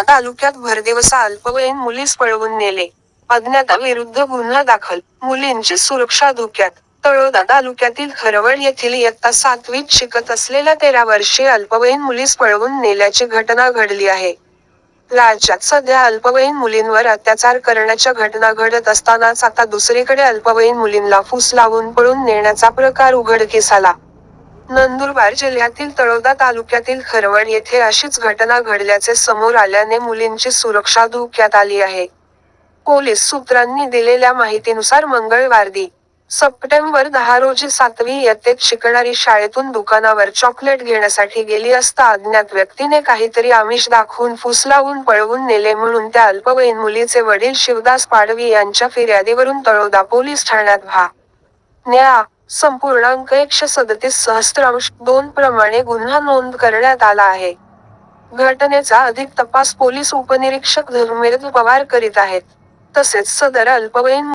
तालुक्यात भरदिवसा अल्पवयीन मुलीस पळवून नेले. अज्ञाताविरुद्ध गुन्हा दाखल. मुलींची सुरक्षा धोक्यात. तळोदा तालुक्यातील खरवड येथील इयत्ता सातवीत शिकत असलेल्या तेरा वर्षीय अल्पवयीन मुलीस पळवून नेल्याची घटना घडली आहे. राज्यात सध्या अल्पवयीन मुलींवर अत्याचार करण्याच्या घटना घडत असतानाच आता दुसरीकडे अल्पवयीन मुलींना फूस लावून पळून नेण्याचा प्रकार उघडकीस आला. नंदुरबार जिल्ह्यातील तळोदा तालुक्यातील खरवड येथे अशीच घटना घडल्याचे समोर आल्याने मुलींची सुरक्षा धोक्यात आली आहे पोलीस सूत्रांनी दिलेल्या माहितीनुसार मंगळवार दि. सप्टेंबर दहा रोजी सातवी इयत्तेत शिकणारी शाळेतून दुकानावर चॉकलेट घेण्यासाठी गेली असता अज्ञात व्यक्तीने काहीतरी आमिष दाखवून फुसलावून पळवून नेले म्हणून त्या अल्पवयीन मुलीचे वडील शिवदास पाडवी यांच्या फिर्यादीवरून तळोदा पोलीस ठाण्यात भा. न्या. संपूर्णांक एकशे सदतीस सहस्त्रांश दोन प्रमाणे गुन्हा नोंद करण्यात आला आहे. घटनेचा अधिक तपास पोलीस उपनिरीक्षक धर्मेंद्र पवार करीत आहेत. तसेच सदर अल्पवयीन